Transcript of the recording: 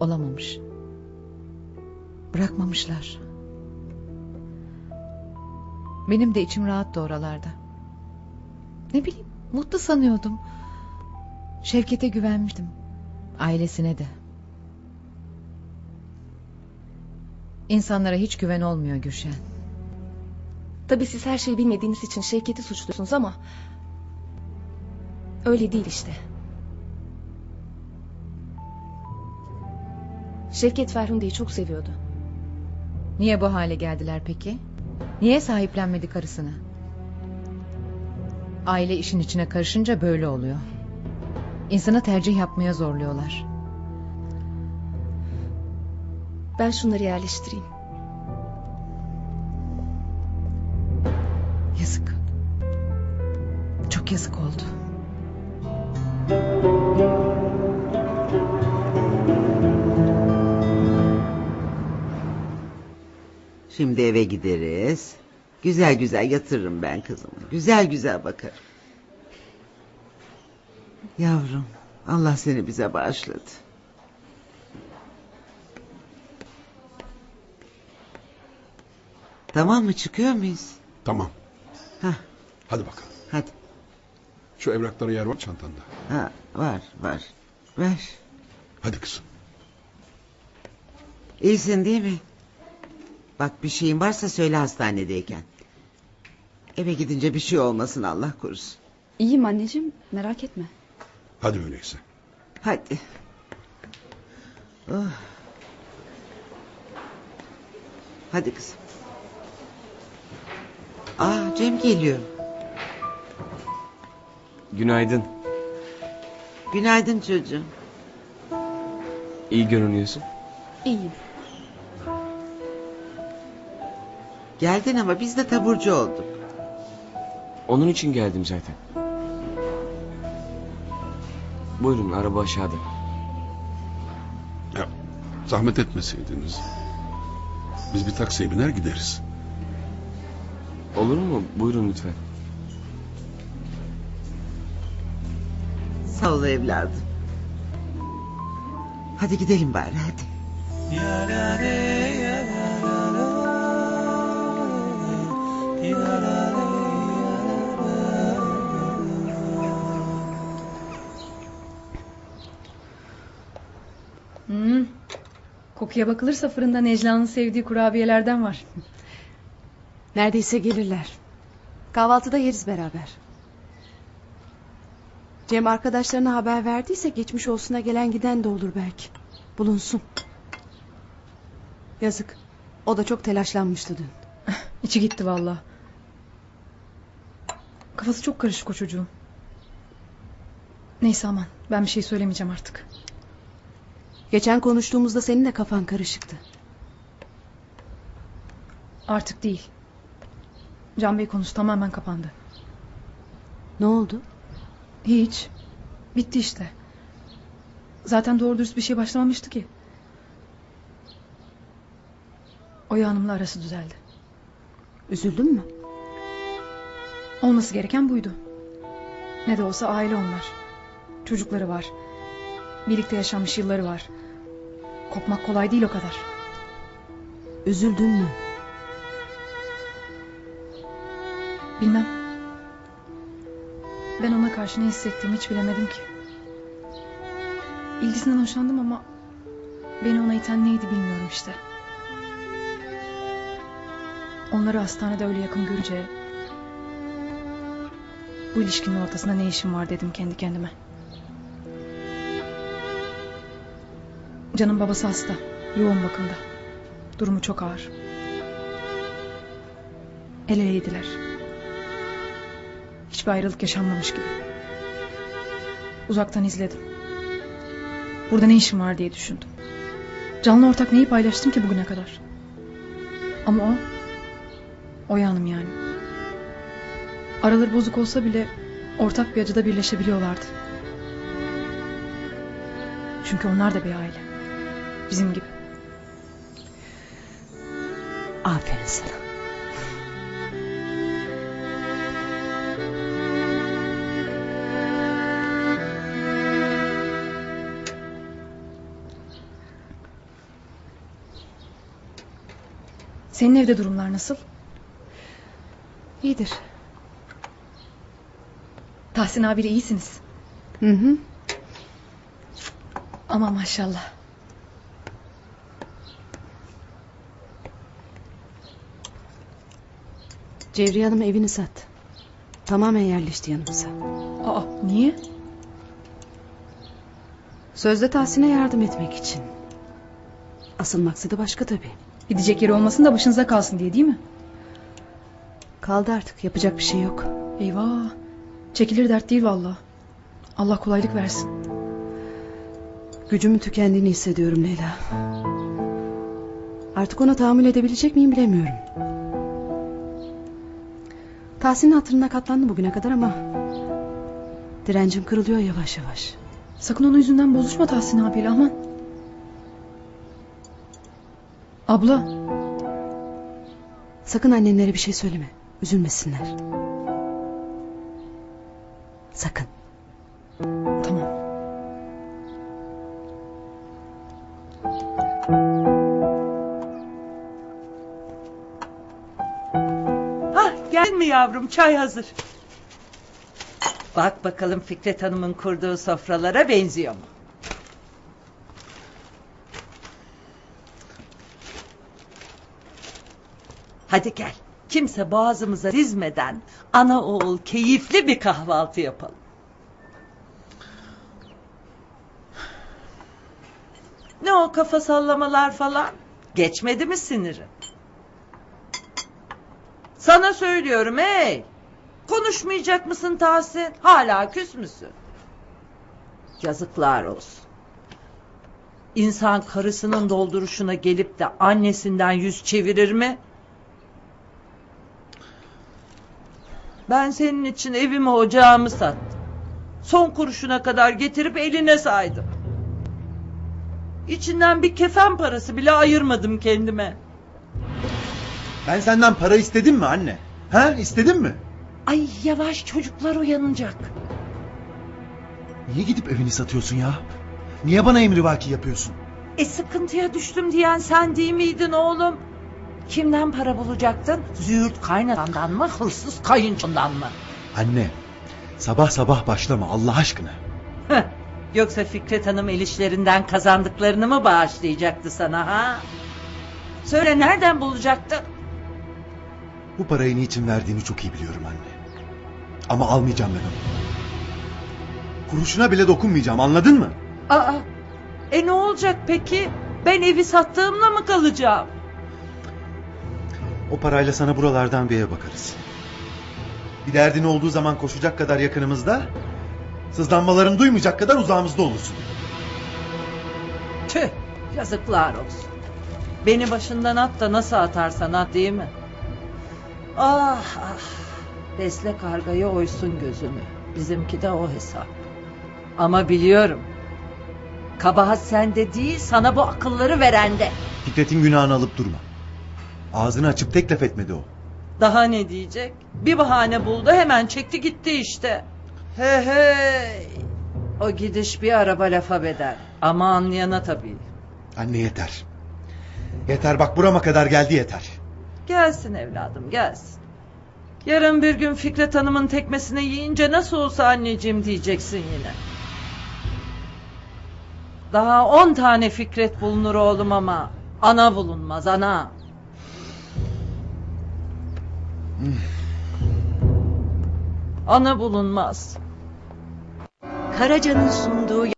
Olamamış. Bırakmamışlar. Benim de içim rahattı oralarda. Ne bileyim mutlu sanıyordum. Şevket'e güvenmiştim. Ailesine de. İnsanlara hiç güven olmuyor Gülşen. Tabii siz her şeyi bilmediğiniz için Şevket'i suçluyorsunuz ama... Öyle değil işte. Şevket Ferhunde'yi çok seviyordu. Niye bu hale geldiler peki? Niye sahiplenmedi karısını? Aile işin içine karışınca böyle oluyor. İnsanı tercih yapmaya zorluyorlar. Ben şunları yerleştireyim. Yazık. Çok yazık oldu. Şimdi eve gideriz. Güzel güzel yatırırım ben kızımı. Güzel güzel bakarım. Yavrum Allah seni bize bağışladı. Tamam mı çıkıyor muyuz? Tamam. Hah, Hadi bakalım. hadi. Şu evraklara yer var çantanda. Ha, var var. Ver. Hadi kızım. İyisin değil mi? Bak bir şeyin varsa söyle hastanedeyken. Eve gidince bir şey olmasın Allah korusun. İyiyim anneciğim merak etme. Hadi öyleyse. Hadi. Oh. Hadi kızım. Aa Cem geliyor. Günaydın. Günaydın çocuğum. İyi görünüyorsun. İyiyim. Geldin ama biz de taburcu olduk. Onun için geldim zaten. Buyurun araba aşağıda. Ya, zahmet etmeseydiniz. Biz bir taksiye biner gideriz. Olur mu? Buyurun lütfen. Sağ ol evladım. Hadi gidelim bari hadi. Hmm. Kokuya bakılırsa fırında Necla'nın sevdiği kurabiyelerden var. Neredeyse gelirler. Kahvaltıda yeriz beraber. Cem arkadaşlarına haber verdiyse geçmiş olsuna gelen giden de olur belki. Bulunsun. Yazık. O da çok telaşlanmıştı dün. İçi gitti valla. Kafası çok karışık o çocuğun. Neyse aman ben bir şey söylemeyeceğim artık. Geçen konuştuğumuzda senin de kafan karışıktı. Artık değil. Can Bey konusu tamamen kapandı. Ne oldu? Hiç. Bitti işte. Zaten doğru dürüst bir şey başlamamıştı ki. Oya Hanım'la arası düzeldi. Üzüldün mü? Olması gereken buydu. Ne de olsa aile onlar. Çocukları var. Birlikte yaşanmış yılları var. Kopmak kolay değil o kadar. Üzüldün mü? Bilmem. Ben ona karşı ne hissettiğimi hiç bilemedim ki. İlgisinden hoşlandım ama... ...beni ona iten neydi bilmiyorum işte. Onları hastanede öyle yakın görünce... ...bu ilişkinin ortasında ne işim var dedim kendi kendime. Can'ın babası hasta. Yoğun bakımda. Durumu çok ağır. El eleydiler. Hiçbir ayrılık yaşanmamış gibi. Uzaktan izledim. Burada ne işim var diye düşündüm. Canlı ortak neyi paylaştım ki bugüne kadar? Ama o... Oya Hanım yani. Araları bozuk olsa bile ortak bir acıda birleşebiliyorlardı. Çünkü onlar da bir aile. Bizim gibi. Aferin sana. Senin evde durumlar nasıl? İyidir. Tahsin abiyle iyisiniz. Hı hı. Ama maşallah. Cevriye Hanım evini sattı. Tamamen yerleşti yanımıza. Aa niye? Sözde Tahsin'e yardım etmek için. Asıl maksadı başka tabii. Gidecek yeri olmasın da başınıza kalsın diye değil mi? Kaldı artık yapacak bir şey yok. Eyvah. Çekilir dert değil valla. Allah kolaylık versin. Gücümün tükendiğini hissediyorum Leyla. Artık ona tahammül edebilecek miyim bilemiyorum. Tahsin'in hatırına katlandım bugüne kadar ama... ...direncim kırılıyor yavaş yavaş. Sakın onun yüzünden bozuşma Tahsin abiyle aman. Abla Sakın annenlere bir şey söyleme. Üzülmesinler. Sakın. tamam. Hah geldin mi yavrum çay hazır. Bak bakalım Fikret Hanım'ın kurduğu sofralara benziyor mu? Hadi gel. Kimse boğazımıza dizmeden ana oğul keyifli bir kahvaltı yapalım. Ne o kafa sallamalar falan? Geçmedi mi sinirin? Sana söylüyorum hey. Konuşmayacak mısın Tahsin? Hala küs müsün? Yazıklar olsun. İnsan karısının dolduruşuna gelip de annesinden yüz çevirir mi? Ben senin için evimi ocağımı sattım. Son kuruşuna kadar getirip eline saydım. İçinden bir kefen parası bile ayırmadım kendime. Ben senden para istedim mi anne? Ha istedim mi? Ay yavaş çocuklar uyanacak. Niye gidip evini satıyorsun ya? Niye bana emrivaki yapıyorsun? E sıkıntıya düştüm diyen sen değil miydin oğlum? Kimden para bulacaktın? Züğürt kaynanandan mı, hırsız kayınçondan mı? Anne, sabah sabah başlama Allah aşkına. Heh, Yoksa Fikret Hanım el işlerinden kazandıklarını mı bağışlayacaktı sana ha? Söyle nereden bulacaktın? Bu parayı niçin verdiğini çok iyi biliyorum anne. Ama almayacağım ben onu. Kuruşuna bile dokunmayacağım anladın mı? Aa, e ne olacak peki? Ben evi sattığımla mı kalacağım? O parayla sana buralardan bir eve bakarız. Bir derdin olduğu zaman koşacak kadar yakınımızda... ...sızlanmalarını duymayacak kadar uzağımızda olursun. Tüh, yazıklar olsun. Beni başından at da nasıl atarsan at değil mi? Ah ah. Besle kargayı oysun gözünü. Bizimki de o hesap. Ama biliyorum. Kabahat sende değil sana bu akılları verende. Fikret'in günahını alıp durma. Ağzını açıp tek laf etmedi o. Daha ne diyecek? Bir bahane buldu hemen çekti gitti işte. He hey. O gidiş bir araba lafa bedel. Ama anlayana tabii. Anne yeter. Yeter bak burama kadar geldi yeter. Gelsin evladım gelsin. Yarın bir gün Fikret Hanım'ın tekmesine yiyince nasıl olsa anneciğim diyeceksin yine. Daha on tane Fikret bulunur oğlum ama ana bulunmaz ana. Ana bulunmaz. Karaca'nın sunduğu